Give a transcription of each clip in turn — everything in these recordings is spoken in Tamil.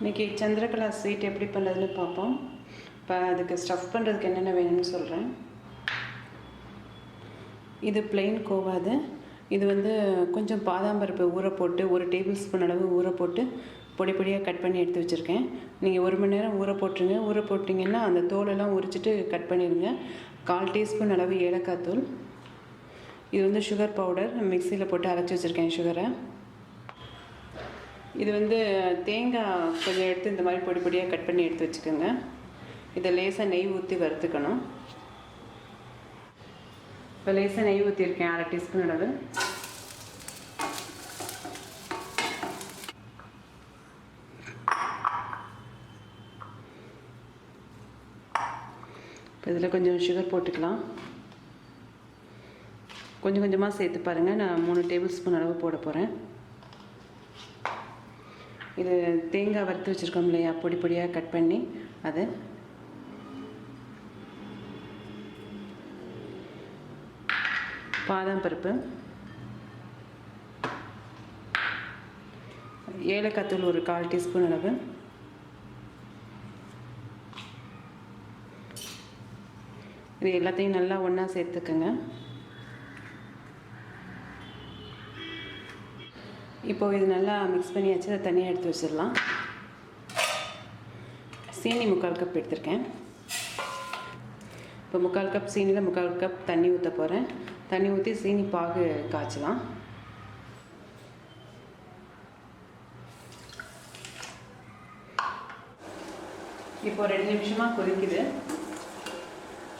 இன்றைக்கி சந்திரகலா ஸ்வீட் எப்படி பண்ணுறதுன்னு பார்ப்போம். இப்போ அதுக்கு ஸ்டஃப் பண்ணுறதுக்கு என்னென்ன வேணும்னு சொல்கிறேன். இது பிளெயின் கோவாது இது வந்து கொஞ்சம் பாதாம் பருப்பு ஊற போட்டு ஒரு டேபிள் ஸ்பூன் அளவு ஊற போட்டு பொடி பொடியாக கட் பண்ணி எடுத்து வச்சுருக்கேன். நீங்கள் ஒரு மணி நேரம் ஊற போட்டுருங்க. ஊற போட்டிங்கன்னா அந்த தோலெல்லாம் உரிச்சிட்டு கட் பண்ணிடுங்க. கால் டீஸ்பூன் அளவு ஏலக்காய் தூள். இது வந்து சுகர் பவுடர் மிக்சியில் போட்டு அரைச்சி வச்சுருக்கேன் சுகரை இது வந்து தேங்காய் கொஞ்சம் எடுத்து இந்த மாதிரி பொடி பொடியாக கட் பண்ணி எடுத்து வச்சுக்கோங்க. இதை லேசாக நெய் ஊற்றி வறுத்துக்கணும். இப்போ லேசாக நெய் ஊற்றிருக்கேன் அரை டீஸ்பூன் அளவு. இப்போ இதில் கொஞ்சம் சுகர் போட்டுக்கலாம். கொஞ்சம் கொஞ்சமாக சேர்த்து பாருங்கள் நான் மூணு டேபிள் ஸ்பூன் அளவு போட போகிறேன் இது தேங்காய் வறுத்து வச்சுருக்கோம் இல்லையா? பொடி பொடியாக கட் பண்ணி அது. பாதாம் பருப்பு. ஏலக்காய் தூள் ஒரு கால் டீஸ்பூன் அளவு. இது எல்லாத்தையும் நல்லா ஒன்றா சேர்த்துக்குங்க. இப்போது இது நல்லா மிக்ஸ் பண்ணியாச்சு அதை தனியாக எடுத்து வச்சிடலாம். சீனி முக்கால் கப் எடுத்திருக்கேன். இப்போ முக்கால் கப் சீனியில் முக்கால் கப் தண்ணி ஊற்ற போகிறேன் தண்ணி ஊற்றி சீனி பாகு காய்ச்சலாம். இப்போ ரெண்டு நிமிஷமாக கொதிக்குது.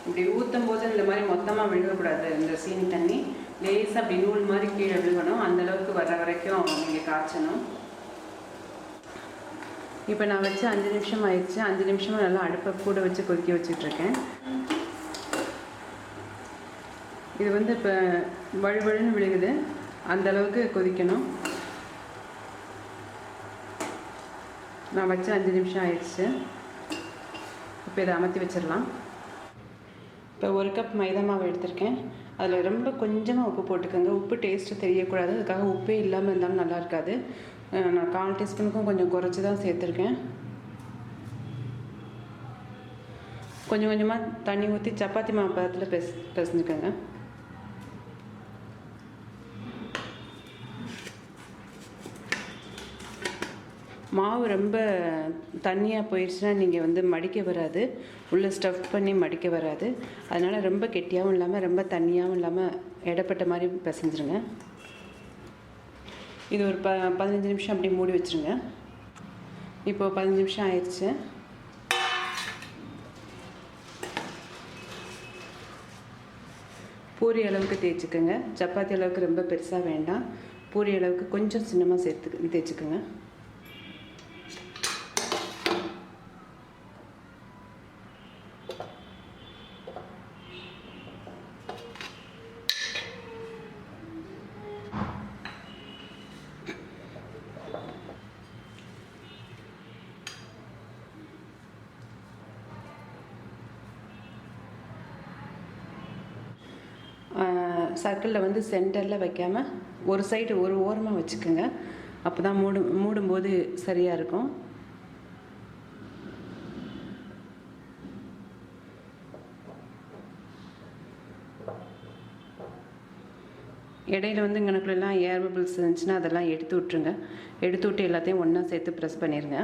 இப்படி ஊற்றும் போது இந்த மாதிரி மொத்தமாக விழுகக்கூடாது இந்த சீனி தண்ணி. லேசாக அப்படி நூல் மாதிரி கீழே விழுகணும். அந்த அளவுக்கு வர வரைக்கும் நீங்கள் காய்ச்சணும். இப்போ நான் வச்சு அஞ்சு நிமிஷம் ஆயிடுச்சு. அஞ்சு நிமிஷமாக நல்லா அடுப்பை கூட வச்சு கொதிக்க வச்சுட்ருக்கேன். இது வந்து இப்போ வழுவழுன்னு விழுகுது. அந்தளவுக்கு கொதிக்கணும். நான் வச்சு அஞ்சு நிமிஷம் ஆயிடுச்சு. இப்போ இதை அமர்த்தி வச்சிடலாம். இப்போ ஒரு கப் மைதா மாவு எடுத்திருக்கேன். அதில் ரொம்ப கொஞ்சமாக உப்பு போட்டுக்கோங்க. உப்பு டேஸ்ட்டு தெரியக்கூடாது. அதுக்காக உப்பே இல்லாமல் இருந்தாலும் நல்லா இருக்காது. நான் கால் டீஸ்பூனுக்கும் கொஞ்சம் குறைச்சி தான் சேர்த்துருக்கேன். கொஞ்சம் கொஞ்சமாக தண்ணி ஊற்றி சப்பாத்தி மாவு பதத்தில் பெஸ் பெசஞ்சுக்கோங்க. மாவு ரொம்ப தண்ணியாக போயிடுச்சுன்னா நீங்கள் வந்து மடிக்க வராது. உள்ளே ஸ்டஃப் பண்ணி மடிக்க வராது. அதனால் ரொம்ப கெட்டியாகவும் இல்லாமல் ரொம்ப தண்ணியாகவும் இல்லாமல் இடப்பட்ட மாதிரி பிசைஞ்சிருங்க. இது ஒரு ப பதினஞ்சு நிமிஷம் அப்படி மூடி வச்சுருங்க. இப்போது பதினஞ்சு நிமிஷம் ஆயிடுச்சு பூரி அளவுக்கு தேய்ச்சிக்கோங்க. சப்பாத்தி அளவுக்கு ரொம்ப பெருசாக வேண்டாம். பூரி அளவுக்கு கொஞ்சம் சின்னமாக சேர்த்து தேய்ச்சிக்கோங்க. சர்க்கிளில் வந்து சென்டரில் வைக்காமல் ஒரு சைடு ஒரு ஓரமாக வச்சுக்கோங்க. அப்போ தான் மூடும் மூடும்போது சரியாக இருக்கும். இடையில வந்து இங்கனக்குள்ளெல்லாம் ஏர் பபிள்ஸ் இருந்துச்சுன்னா அதெல்லாம் எடுத்து விட்ருங்க எடுத்து விட்டு எல்லாத்தையும் ஒன்றா சேர்த்து ப்ரெஸ் பண்ணிடுங்க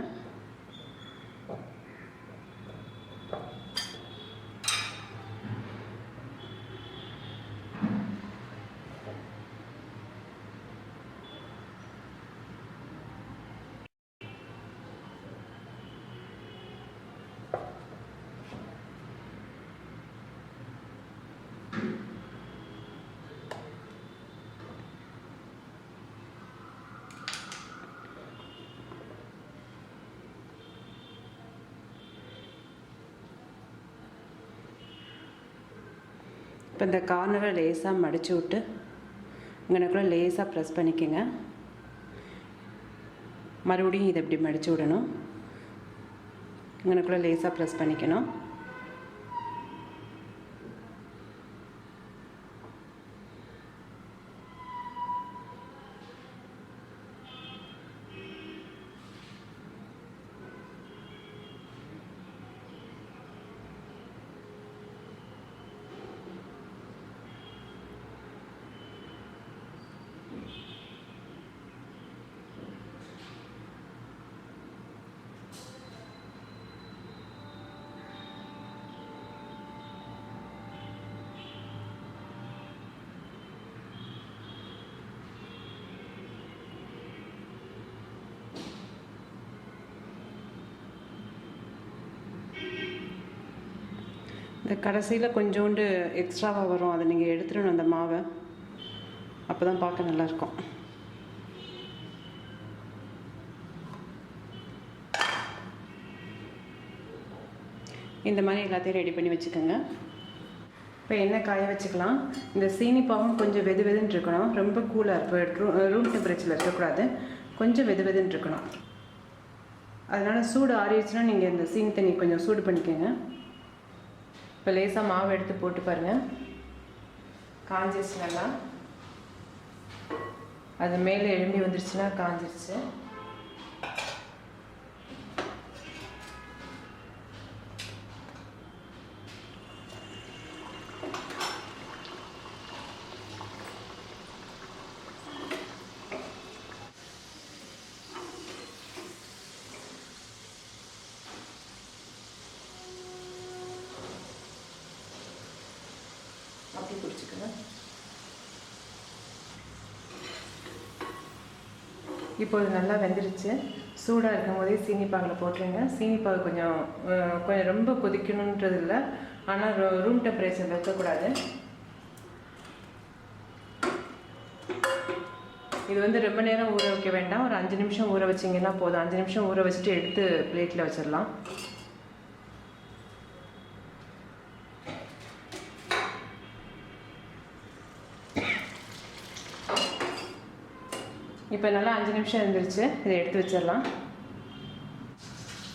இப்போ இந்த கார்னரை லேசாக மடித்து விட்டு இங்கனக்குள்ள லேசாக ப்ரெஸ் பண்ணிக்கோங்க. மறுபடியும் இதை இப்படி மடித்து விடணும். இங்கனக்குள்ள லேசாக ப்ரெஸ் பண்ணிக்கணும். இந்த கடைசியில் கொஞ்சோண்டு எக்ஸ்ட்ராவாக வரும். அதை நீங்கள் எடுத்துடணும் அந்த மாவை. அப்போ தான் பார்க்க நல்லாயிருக்கும். இந்த மாதிரி எல்லாத்தையும் ரெடி பண்ணி வச்சுக்கோங்க. இப்போ என்ன காய வச்சுக்கலாம். இந்த சீனி கொஞ்சம் வெது வெதுன்னு இருக்கணும். ரொம்ப கூலாக இருக்கும் ரூம் டெம்பரேச்சரில் இருக்கக்கூடாது. கொஞ்சம் வெது வெதுன்னு இருக்கணும். அதனால் சூடு ஆறிடுச்சுன்னா நீங்கள் இந்த சீனி தண்ணி கொஞ்சம் சூடு பண்ணிக்கோங்க. இப்போ லேசாக மாவு எடுத்து போட்டு பாருங்கள் காஞ்சிருச்சு நல்லா அது மேலே எழும்பி வந்துருச்சுன்னா காஞ்சிருச்சு அப்படி பிடிச்சிக்கோங்க இப்போது நல்லா வெந்துருச்சு. சூடாக இருக்கும் போதே சீனி பாகில் போட்டுருங்க. சீனி பாகு கொஞ்சம் கொஞ்சம் ரொம்ப கொதிக்கணுன்றது இல்லை ஆனால் ரூம் டெம்பரேச்சர் வைக்கக்கூடாது. இது வந்து ரொம்ப நேரம் ஊற வைக்க வேண்டாம். ஒரு அஞ்சு நிமிஷம் ஊற வச்சிங்கன்னா போதும். அஞ்சு நிமிஷம் ஊற வச்சுட்டு எடுத்து பிளேட்டில் வச்சிடலாம் இப்போ நல்லா அஞ்சு நிமிஷம் இருந்துருச்சு. இதை எடுத்து வச்சிடலாம்.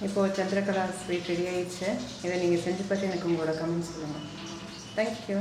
இப்போது சந்திரகலா ஸ்வீட் ரெடி ஆயிடுச்சு. இதை நீங்கள் செஞ்சு பார்த்து எனக்கு உங்களோட கமெண்ட் சொல்லுங்கள் தேங்க்யூ